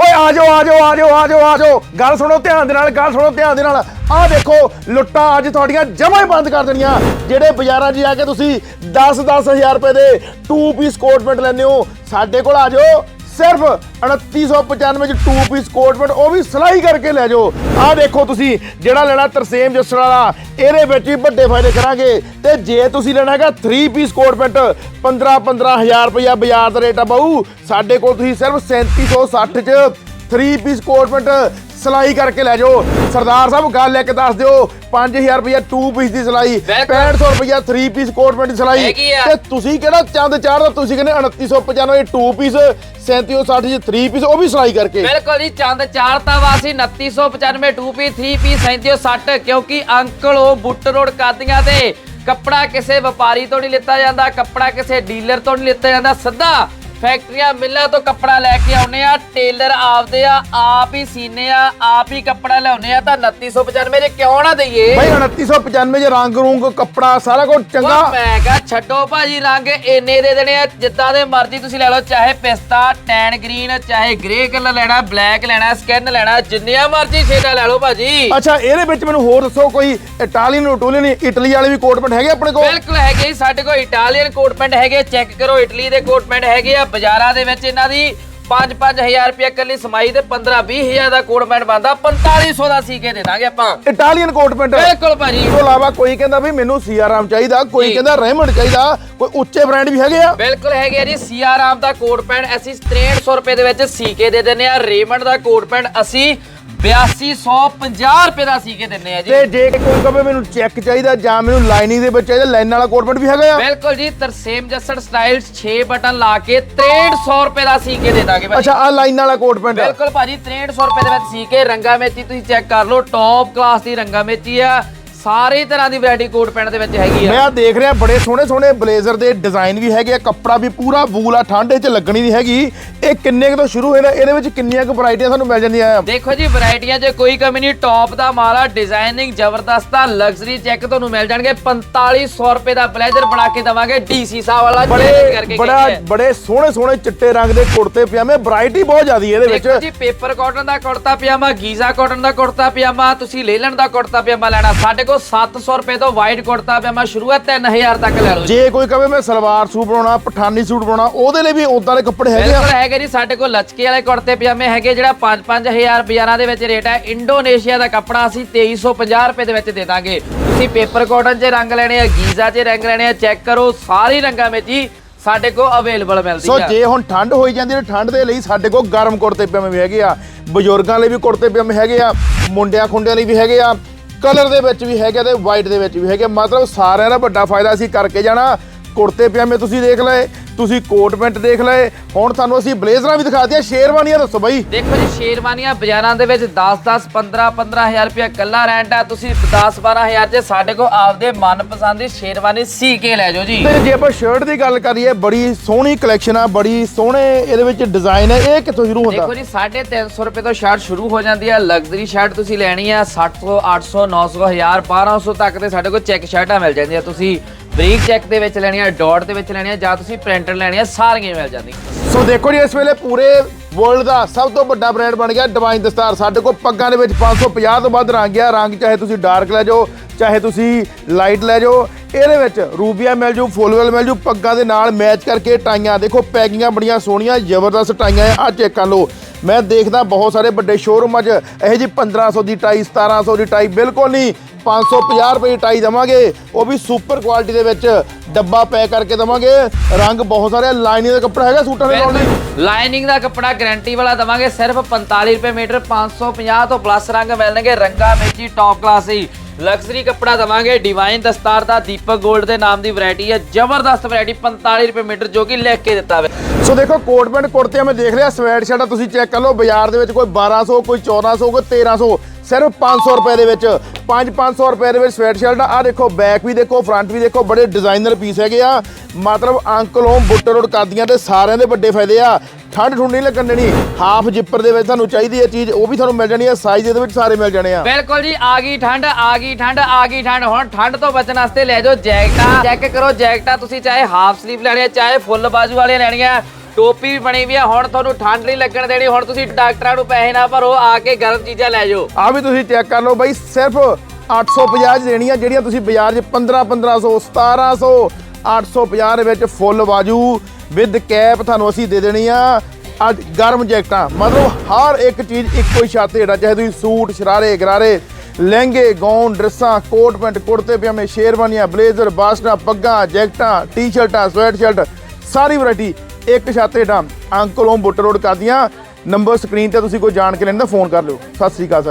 ਓਏ ਆ ਜਾਓ ਆ ਜਾਓ ਆ ਜਾਓ ਆ ਜਾਓ ਆ ਜਾਓ। ਗੱਲ ਸੁਣੋ ਧਿਆਨ ਦੇ ਨਾਲ, ਗੱਲ ਸੁਣੋ ਧਿਆਨ ਦੇ ਨਾਲ। ਆਹ ਦੇਖੋ, ਲੁੱਟਾਂ ਅੱਜ ਤੁਹਾਡੀਆਂ ਜਮਾਂ ਹੀ ਬੰਦ ਕਰ ਦੇਣੀਆਂ। ਜਿਹੜੇ ਬਾਜ਼ਾਰਾਂ 'ਚ ਜਾ ਕੇ ਤੁਸੀਂ 10 ਹਜ਼ਾਰ ਰੁਪਏ ਦੇ 2 ਪੀਸ ਕੋਟ ਪੈਂਟ ਲੈਂਦੇ ਹੋ, ਸਾਡੇ ਕੋਲ ਆ ਜਾਓ। ਸਿਰਫ 2995 ਚ 2 ਪੀਸ ਕੋਟ ਉਹ ਵੀ ਸਿਲਾਈ ਕਰਕੇ ਲੈ ਜਾਓ। ਆਹ ਦੇਖੋ ਤੁਸੀਂ, ਜਿਹੜਾ ਲੈਣਾ ਤਰਸੇਮ ਜੱਸੜ ਵਾਲਾ, ਇਹਦੇ ਵਿੱਚ ਵੀ ਵੱਡੇ ਫਾਇਦੇ ਕਰਾਂਗੇ। ਤੇ ਜੇ ਤੁਸੀਂ ਲੈਣਾ ਹੈਗਾ 3 ਪੀਸ ਕੋਟ ਪੈਂਟ 15 15000 ਰੁਪਇਆ ਬਾਜ਼ਾਰ ਦਾ ਰੇਟ ਆ ਬਾਊ। ਸਾਡੇ ਕੋਲ ਤੁਸੀਂ ਸਿਰਫ 3760 ਚ 3 ਪੀਸ ਕੋਟ ਪੈਂਟ ਸਿਲਾਈ ਕਰਕੇ ਲੈ ਜਾਓ ਸਰਦਾਰ ਸਾਹਿਬ ਗੱਲ ਇੱਕ ਦੱਸ ਦਿਓ 5000 ਰੁਪਇਆ 2 ਪੀਸ ਦੀ ਸਿਲਾਈ ਬਿਲਕੁਲ। 6500 ਰੁਪਇਆ 3 ਪੀਸ ਕੋਟ ਪੈਂਟ ਦੀ ਸਿਲਾਈ। ਤੇ ਤੁਸੀਂ ਕਿਹੜਾ ਚੰਦ ਚਾੜਦਾ ਤੁਸੀਂ ਕਹਿੰਦੇ 2995 2 ਪੀਸ 3760 ਚ 3 ਪੀਸ ਉਹ ਵੀ ਸਿਲਾਈ ਕਰਕੇ ਬਿਲਕੁਲ ਜੀ ਚੰਦ ਚਾਰਤਾ ਵਾਸੀ 2995 2P 3P 3760 ਕਿਉਂਕਿ ਅੰਕਲ ਉਹ ਬੁੱਟ ਰੋਡ ਕਾਦੀਆਂ ਤੇ ਕੱਪੜਾ ਕਿਸੇ ਵਪਾਰੀ ਤੋਂ ਨਹੀਂ ਲਿੱਤਾ ਜਾਂਦਾ ਕੱਪੜਾ ਕਿਸੇ ਡੀਲਰ ਤੋਂ ਨਹੀਂ ਲਿੱਤਾ ਜਾਂਦਾ ਸਿੱਧਾ ਫੈਕਟਰੀਆਂ ਮਿੱਲਾਂ ਤੋਂ ਕੱਪੜਾ ਲੈ ਕੇ ਆਉਨੇ ਆ ਟੇਲਰ ਆਪਦੇ ਆ ਆਪ ਹੀ ਸੀਨੇ ਆ ਆਪ ਹੀ ਕੱਪੜਾ ਲਿਆਉਨੇ ਆ ਤਾਂ 2995 ਦੇ ਕਿਉਂ ਨਾ ਦਈਏ? ਭਾਈ 2995 ਚ ਰੰਗ ਰੂੰਗ ਕੱਪੜਾ ਸਾਰਾ ਕੁਝ ਚੰਗਾ। ਮੈਂ ਕਹਾ ਛੱਡੋ ਭਾਜੀ ਰੰਗ ਇੰਨੇ ਦੇ ਦੇਣੇ ਆ ਜਿੱਦਾਂ ਦੇ ਮਰਜ਼ੀ ਤੁਸੀਂ ਲੈ ਲਓ ਚਾਹੇ ਪਿਸਤਾ ਟੈਨ ਗ੍ਰੀਨ ਚਾਹੇ ਗ੍ਰੇ ਕਲਰ ਲੈਣਾ ਬਲੈਕ ਲੈਣਾ ਸਕਿਨ ਲੈਣਾ ਜਿੰਨੀਆਂ ਮਰਜ਼ੀ ਸ਼ੇਡਾਂ ਲੈ ਲਓ ਭਾਜੀ। ਅੱਛਾ ਇਹਦੇ ਵਿੱਚ ਮੈਨੂੰ ਹੋਰ ਦੱਸੋ ਕੋਈ ਇਟਾਲੀਅਨ ਇਟਾਲੀਅਨ ਇਟਲੀ ਵਾਲੇ ਵੀ ਕੋਟ ਪੈਂਟ ਹੈਗੇ ਆਪਣੇ ਕੋਲ? ਬਿਲਕੁਲ ਹੈਗੇ ਜੀ, ਸਾਡੇ ਕੋਲ ਇਟਾਲੀਅਨ ਕੋਟ ਪੈਂਟ ਹੈਗੇ ਚੈੱਕ ਕਰੋ ਇਟਲੀ ਦੇ ਕੋਟ ਪੈਂਟ ਹੈਗੇ ਆ ਬਾਜ਼ਾਰਾਂ ਦੇ ਵਿੱਚ ਇਹਨਾਂ ਦੀ 5-5000 ਰੁਪਏ ਇਕੱਲੀ ਸਮਾਈ ਤੇ 15-20000 ਦਾ ਕੋਟ ਪੈਂਟ ਬਣਦਾ 4500 ਦਾ ਸੀ ਕੇ ਦੇ ਦਾਂਗੇ ਆਪਾਂ। Italian coat pant. ਇਸ ਬਿਲਕੁਲ ਭਾਜੀ। ਤੋਂ ਇਲਾਵਾ ਕੋਈ ਕਹਿੰਦਾ ਵੀ ਮੈਨੂੰ ਸੀਆਰਾਮ ਚਾਹੀਦਾ ਕੋਈ। ਕਹਿੰਦਾ ਰੈਮੰਡ ਚਾਹੀਦਾ ਕੋਈ ਉੱਚੇ ਬ੍ਰਾਂਡ ਵੀ ਹੈਗੇ ਆ। ਬਿਲਕੁਲ ਹੈਗੇ ਆ ਜੀ ਸੀਆਰਾਮ ਦਾ ਕੋਟ ਪੈਂਟ ਅਸੀਂ 6300 ਰੁਪਏ ਦੇ ਵਿੱਚ ਸੀ ਕੇ ਦੇ ਦਿੰਨੇ ਆ ਰੇਮੰਡ ਦਾ ਕੋਟ ਪੈਂਟ ਅਸੀਂ 8250 ਰੁਪਏ ਦਾ ਸੀ ਕੇ ਦਿੰਨੇ ਆ ਜੀ। ਤੇ ਜੇ ਕੋਈ ਕਹੇ ਮੈਨੂੰ ਚੈੱਕ ਚਾਹੀਦਾ ਜਾਂ ਮੈਨੂੰ ਲਾਈਨਿੰਗ ਦੇ ਵਿੱਚ ਚਾਹੀਦਾ ਲਾਈਨ ਵਾਲਾ ਕੋਟ ਪੈਂਟ ਵੀ ਹੈਗਾ ਆ? ਬਿਲਕੁਲ ਜੀ ਤਰਸੇਮ ਜੱਸੜ ਸਟਾਈਲ 6 ਬਟਨ ਲਾ ਕੇ 6300 ਰੁਪਏ ਦਾ ਸੀ ਕੇ ਦੇ ਦਾਂਗੇ ਭਾਜੀ ਅੱਛਾ ਆ ਲਾਈਨ ਵਾਲਾ ਕੋਟ ਪੈਂਟ ਬਿਲਕੁਲ ਭਾਜੀ 6300 ਰੁਪਏ ਦੇ ਵਿੱਚ ਸੀ ਕੇ ਰੰਗਾ ਮੇਚੀ ਤੁਸੀਂ ਚੈੱਕ ਕਰ ਲਓ ਟੌਪ ਕਲਾਸ ਦੀ ਰੰਗਾ ਮੇਚੀ ਆ। ਸਾਰੀ ਤਰ੍ਹਾਂ ਦੀ ਵੈਰਾਈਟੀ ਕੋਟ ਪੈਂਟ ਦੇ ਵਿੱਚ ਹੈਗੀ ਮੈਂ ਆ ਆ ਦੇਖ ਰਿਹਾ ਬੜੇ ਸੋਹਣੇ ਸੋਹਣੇ ਬਲੇਜ਼ਰ ਦੇ ਡਿਜ਼ਾਈਨ ਵੀ ਹੈਗੇ ਆ ਕੱਪੜਾ ਵੀ ਪੂਰਾ ਵੂਲ ਆ ਠੰਡੇ 'ਚ ਲੱਗਣੀ ਨਹੀਂ ਹੈਗੀ। ਇਹ ਕਿੰਨੇ ਕੁ ਤੋਂ ਸ਼ੁਰੂ ਹੋਏ ਨੇ ਇਹਦੇ ਵਿੱਚ ਕਿੰਨੀਆਂ ਕੁ ਵੈਰਾਈਟੀਆਂ ਤੁਹਾਨੂੰ ਮਿਲ ਜਾਂਦੀਆਂ? ਆ ਦੇਖੋ ਜੀ ਵੈਰਾਈਟੀਆਂ 'ਚ ਕੋਈ ਕਮੀ ਨਹੀਂ ਟੌਪ ਦਾ ਮਾਲ ਆ ਡਿਜ਼ਾਈਨਿੰਗ ਜ਼ਬਰਦਸਤ ਆ ਲਗਜ਼ਰੀ ਚੈੱਕ ਤੁਹਾਨੂੰ ਮਿਲ ਜਾਣਗੇ 4500 ਰੁਪਏ ਦਾ ਬਲੇਜ਼ਰ ਬਣਾ ਕੇ ਦਵਾਂਗੇ ਡੀਸੀ ਸਾਹਿਬ ਵਾਲਾ ਬੜੇ ਬੜਾ ਆ। ਬੜੇ ਸੋਹਣੇ ਸੋਹਣੇ ਚਿੱਟੇ ਰੰਗ ਦੇ ਕੁੜਤੇ ਪਜਾਮੇ ਵੈਰਾਈਟੀ ਬਹੁਤ ਜ਼ਿਆਦੀ ਇਹਦੇ ਦੇਖੋ ਵਿੱਚ ਜੀ ਪੇਪਰ ਕਾਟਨ ਦਾ ਕੁੜਤਾ ਪਜਾਮਾ ਗੀਜ਼ਾ ਕਾਟਨ ਦਾ ਕੁੜਤਾ ਪਜਾਮਾ ਤੁਸੀਂ ਲੇਲਨ ਦਾ ਕੁੜਤਾ ਪਜਾਮਾ ਲੈਣਾ ਸਾਡੇ ਕੋਲ 700 ਰੁਪਏ ਤੋਂ ਵਾਈਟ ਕੁੜਤਾ ਪਜਾਮਾ ਸ਼ੁਰੂ ਹੈ 3000 ਤੱਕ ਲੈ ਲਓ ਜੀ। ਕੋਈ ਕਹੇ ਮੈਂ ਸਲਵਾਰ ਸੂਟ ਬਣਾਉਣਾ ਪਠਾਨੀ ਸੂਟ ਬਣਾਉਣਾ ਉਹਦੇ ਲਈ ਵੀ ਉਦਾਂ ਦੇ ਕੱਪੜੇ ਹੈਗੇ ਆ। ਬਿਲਕੁਲ ਹੈਗੇ ਜੀ ਸਾਡੇ ਕੋਲ ਲਚਕੇ ਵਾਲੇ ਕੁੜਤੇ ਪਜਾਮੇ ਹੈਗੇ ਜਿਹੜਾ 5-5000 ਬਾਜ਼ਾਰਾਂ ਦੇ ਵਿੱਚ ਰੇਟ ਹੈ। ਇੰਡੋਨੇਸ਼ੀਆ ਦਾ ਕੱਪੜਾ ਅਸੀਂ 2350 ਰੁਪਏ ਦੇ ਵਿੱਚ ਦੇ ਦਾਂਗੇ। ਤੁਸੀਂ ਪੇਪਰ ਕਾਟਨ 'ਚ ਰੰਗ ਲੈਣੇ ਆ ਗੀਜ਼ਾ 'ਚ ਰੰਗ ਲੈਣੇ ਆ ਚੈੱਕ ਕਰੋ ਸਾਰੀ ਰੰਗਾਂ ਵਿੱਚ ਹੀ ਸਾਡੇ ਕੋਲ ਅਵੇਲੇਬਲ ਮਿਲਦੀ ਸੋ ਆ। ਜੇ ਹੁਣ ਠੰਡ ਹੋਈ ਜਾਂਦੀ ਹੈ ਠੰਡ ਦੇ ਲਈ ਸਾਡੇ ਕੋਲ ਗਰਮ ਕੁੜਤੇ ਪਜਾਮੇ ਵੀ ਹੈਗੇ ਆ। ਬਜ਼ੁਰਗਾਂ ਲਈ ਵੀ ਕੁੜਤੇ ਪਜਾਮੇ ਹੈਗੇ ਆ ਮੁੰਡਿਆਂ ਖੁੰਡਿਆਂ ਲਈ ਵੀ ਹੈਗੇ ਆ। ਕਲਰ ਦੇ ਵਿੱਚ ਵੀ ਹੈਗੇ ਤੇ ਵਾਈਟ ਦੇ ਵਿੱਚ ਵੀ ਹੈਗੇ ਮਤਲਬ ਸਾਰਿਆਂ ਦਾ ਵੱਡਾ ਫਾਇਦਾ ਅਸੀਂ ਕਰਕੇ ਜਾਣਾ। ਕੁੜਤੇ ਪਜਾਮੇ ਤੁਸੀਂ ਦੇਖ ਲਏ ਤੁਸੀਂ ਕੋਟ ਪੈਂਟ ਦੇਖ ਲਏ। ਹੁਣ ਤੁਹਾਨੂੰ ਅਸੀਂ ਬਲੇਜ਼ਰਾਂ ਵੀ ਦਿਖਾ ਦਿਆਂ ਸ਼ੇਰਵਾਨੀਆਂ ਦੱਸੋ ਬਾਈ। ਦੇਖੋ ਜੀ ਸ਼ੇਰਵਾਨੀਆਂ ਬਾਜ਼ਾਰਾਂ ਦੇ ਵਿੱਚ 10-10 15-15000 ਰੁਪਏ ਕੱਲਾ ਰੈਂਟ ਆ। ਤੁਸੀਂ 10-12000 'ਚ ਸਾਡੇ ਕੋਲ ਆਪਦੇ ਮਨਪਸੰਦ ਦੀ ਸ਼ੇਰਵਾਨੀ ਸੀ ਕੇ ਲੈ ਜਾਓ ਜੀ। ਤੇ ਜੇ ਆਪਾਂ ਸ਼ਰਟ ਦੀ ਗੱਲ ਕਰੀਏ ਬੜੀ ਸੋਹਣੀ ਕਲੈਕਸ਼ਨ ਆ ਬੜੀ ਸੋਹਣੇ ਇਹਦੇ ਵਿੱਚ ਡਿਜ਼ਾਈਨ ਹੈ ਇਹ ਕਿੱਥੋਂ ਸ਼ੁਰੂ ਹੁੰਦਾ? ਦੇਖੋ ਜੀ 350 ਰੁਪਏ ਤੋਂ ਸ਼ਰਟ ਸ਼ੁਰੂ ਹੋ ਜਾਂਦੀ ਹੈ ਲਗਜ਼ਰੀ ਸ਼ਰਟ ਤੁਸੀਂ ਲੈਣੀ ਆ 700 800 900 1000 1200 ਤੱਕ ਦੇ ਸਾਡੇ ਕੋਲ ਚੈੱਕ ਸ਼ਰਟਾਂ ਮਿਲ ਜਾਂਦੀਆਂ ਤੁਸੀਂ ਬਰੀਕ ਚੈੱਕ ਦੇ ਵਿੱਚ ਲੈਣੀ ਆ ਡਾਟ ਦੇ ਵਿੱਚ ਲੈਣੀ ਆ ਜਾਂ ਤੁਸੀਂ ਪ੍ਰਿੰਟਡ ਲੈਣੀਆਂ, ਸਾਰੀਆਂ ਮਿਲ ਜਾਂਦੀਆਂ। ਸੋ ਦੇਖੋ ਜੀ, ਇਸ ਵੇਲੇ ਪੂਰੇ ਵਰਲਡ ਦਾ ਸਭ ਤੋਂ ਵੱਡਾ ਬ੍ਰਾਂਡ ਬਣ ਗਿਆ ਡਿਵਾਈਨ ਦਸਤਾਰ ਸਾਡੇ ਕੋਲ ਪੱਗਾਂ ਦੇ ਵਿੱਚ 550 ਤੋਂ ਵੱਧ ਰੰਗ ਆ। ਰੰਗ ਚਾਹੇ ਤੁਸੀਂ ਡਾਰਕ ਲੈ ਜਾਓ, ਚਾਹੇ ਤੁਸੀਂ ਲਾਈਟ ਲੈ ਜਾਓ, ਇਹਦੇ ਵਿੱਚ ਰੂਬੀਆ ਮਿਲ ਜੂ ਫੁੱਲਵੈਲ ਮਿਲ ਜੂ, ਪੱਗਾਂ ਦੇ ਨਾਲ ਮੈਚ ਕਰਕੇ ਟਾਈਆਂ। ਦੇਖੋ ਪੈਕਿੰਗਾਂ ਬੜੀਆਂ ਸੋਹਣੀਆਂ, ਜ਼ਬਰਦਸਤ ਟਾਈਆਂ ਆ। ਆਹ ਚੈੱਕ ਕਰ ਲਓ। ਮੈਂ ਦੇਖਦਾ ਬਹੁਤ ਸਾਰੇ ਵੱਡੇ ਸ਼ੋਰੂਮਾਂ 'ਚ। ਇਹ ਜੀ 1500 ਦੀ ਟਾਈ 1700 ਦੀ ਟਾਈ, ਬਿਲਕੁਲ ਨਹੀਂ। 550 ਰੁਪਏ ਟਾਈ ਦਵਾਂਗੇ। ਉਹ ਵੀ ਸੁਪਰ ਕੁਆਲਿਟੀ ਦੇ ਵਿੱਚ ਡੱਬਾ ਪੈਕ ਕਰਕੇ ਦਵਾਂਗੇ। ਰੰਗ ਬਹੁਤ ਸਾਰੇ ਲਾਈਨਿੰਗ ਦਾ ਕੱਪੜਾ ਹੈਗਾ ਸੂਟਾਂ ਦੇ ਲਾਉਣ ਲਈ? ਲਾਈਨਿੰਗ ਦਾ ਕੱਪੜਾ ਗਾਰੰਟੀ ਵਾਲਾ ਦਵਾਂਗੇ ਸਿਰਫ 45 ਰੁਪਏ ਮੀਟਰ 550 ਤੋਂ ਪਲੱਸ ਰੰਗ ਮਿਲਣਗੇ। ਰੰਗਾ ਮੇਚੀ ਟੌਪ ਕਲਾਸ ਹੀ। ਲਗਜ਼ਰੀ ਕੱਪੜਾ ਦਵਾਂਗੇ ਡਿਵਾਈਨ ਦਸਤਾਰ ਦਾ ਦੀਪਕ 골ਡ ਦੇ ਨਾਮ ਦੀ ਵੈਰਾਈਟੀ ਹੈ। ਜ਼ਬਰਦਸਤ ਵੈਰਾਈਟੀ 45 ਰੁਪਏ ਮੀਟਰ ਜੋ ਕਿ ਲਿਖ ਕੇ ਦਿੱਤਾ ਵੇ। ਸੋ ਦੇਖੋ ਕੋਟ ਪੈਂਟ ਕੁੜਤੇ ਮੈਂ ਦੇਖ ਲਿਆ ਸਵੈਟ ਸ਼ਰਟਾਂ ਤੁਸੀਂ ਚੈੱਕ ਕਰ ਲਓ ਬਾਜ਼ਾਰ ਦੇ ਵਿੱਚ ਕੋਈ 1200 ਕੋਈ 1400 ਕੋਈ 1300 ਸਿਰਫ 500 ਰੁਪਏ ਦੇ ਵਿੱਚ 5-500 ਰੁਪਏ ਦੇ ਵਿੱਚ ਸਵੈਟ ਸ਼ਰਟ ਆ। ਦੇਖੋ ਬੈਕ ਵੀ ਦੇਖੋ ਫਰੰਟ ਵੀ ਦੇਖੋ, ਬੜੇ ਡਿਜ਼ਾਈਨਰ ਪੀਸ ਹੈਗੇ ਆ। ਮਤਲਬ ਅੰਕਲ ਹੋਮ ਬੁੱਟਰ ਰੋਡ ਕਰਦੀਆਂ ਤੇ ਸਾਰਿਆਂ ਦੇ ਵੱਡੇ ਫਾਇਦੇ ਆ। ਠੰਡ ਠੁੰਡ ਨਹੀਂ ਲੱਗਣ ਦੇਣੀ। ਹਾਫ ਜਿੱਪਰ ਦੇ ਵਿੱਚ ਤੁਹਾਨੂੰ ਚਾਹੀਦੀ ਹੈ ਚੀਜ਼, ਉਹ ਵੀ ਤੁਹਾਨੂੰ ਮਿਲ ਜਾਣੀ ਹੈ ਸਾਈਜ਼ ਦੇ ਵਿੱਚ ਸਾਰੇ ਮਿਲ ਜਾਣੇ ਆ। ਬਿਲਕੁਲ ਜੀ, ਆ ਗਈ ਠੰਡ, ਆ ਗਈ ਠੰਡ, ਆ ਗਈ ਠੰਡ। ਹੁਣ ਠੰਡ ਤੋਂ ਬਚਣ ਵਾਸਤੇ ਲੈ ਜਾਓ ਜੈਕਟਾਂ। ਚੈੱਕ ਕਰੋ ਜੈਕਟਾਂ, ਤੁਸੀਂ ਚਾਹੇ ਹਾਫ ਸਲੀਵ ਲੈਣੀ ਹੈ ਚਾਹੇ ਫੁੱਲ ਬਾਜੂ ਵਾਲੀਆਂ ਲੈਣੀਆਂ। ਟੋਪੀ ਵੀ ਬਣੀ ਵੀ ਆ, ਹੁਣ ਤੁਹਾਨੂੰ ਠੰਡ ਨਹੀਂ ਲੱਗਣ ਦੇਣੀ, ਹੁਣ ਤੁਸੀਂ ਡਾਕਟਰਾਂ ਨੂੰ ਪੈਸੇ ਨਾ ਭਰੋ, ਆ ਕੇ ਗਰਮ ਚੀਜ਼ਾਂ ਲੈ ਜਾਓ। ਆ ਵੀ ਤੁਸੀਂ ਚੈੱਕ ਕਰ ਲਓ ਬਾਈ, ਸਿਰਫ 850 ਚ ਜਿਹੜੀਆਂ ਤੁਸੀਂ ਬਾਜ਼ਾਰ 'ਚ 15 1500 1700 850 ਦੇ ਵਿੱਚ ਫੁੱਲ ਬਾਜੂ ਵਿਦ ਕੈਪ ਤੁਹਾਨੂੰ ਅਸੀਂ ਦੇ ਦੇਣੀ ਆ। ਅੱਜ ਗਰਮ ਜੈਕਟਾਂ, ਮਤਲਬ ਹਰ ਇੱਕ ਚੀਜ਼ ਇੱਕੋ ਹੀ ਛੱਤ ਹੇਠਾਂ, ਚਾਹੇ ਤੁਸੀਂ ਸੂਟ, ਸ਼ਰਾਰੇ, ਗਰਾਰੇ, ਲਹਿੰਗੇ, ਗਾਊਨ, ਡਰੈਸਾਂ, ਕੋਟ ਪੈਂਟ, ਕੁੜਤੇ ਪਜਾਮੇ, ਸ਼ੇਰਵਾਨੀਆਂ, ਬਲੇਜ਼ਰ ਬਾਸਟਾਂ ਪੱਗਾਂ, ਜੈਕਟਾਂ, ਟੀ-ਸ਼ਰਟਾਂ ਸਵੈਟ ਸ਼ਰਟ ਸਾਰੀ ਵੈਰਾਈਟੀ ਇੱਕ ਛੱਤ ਹੇਠਾਂ ਅੰਕਲ ਹੋਮ ਬੁੱਟਰ ਰੋਡ ਕਰਦੀਆਂ। ਨੰਬਰ ਸਕਰੀਨ ਤੇ ਤੁਸੀਂ ਕੋਈ ਜਾਣ ਕੇ ਲੈਣ ਫੋਨ ਕਰ ਲਿਓ। ਸਤਿ ਸ੍ਰੀ ਅਕਾਲ ਸਰ।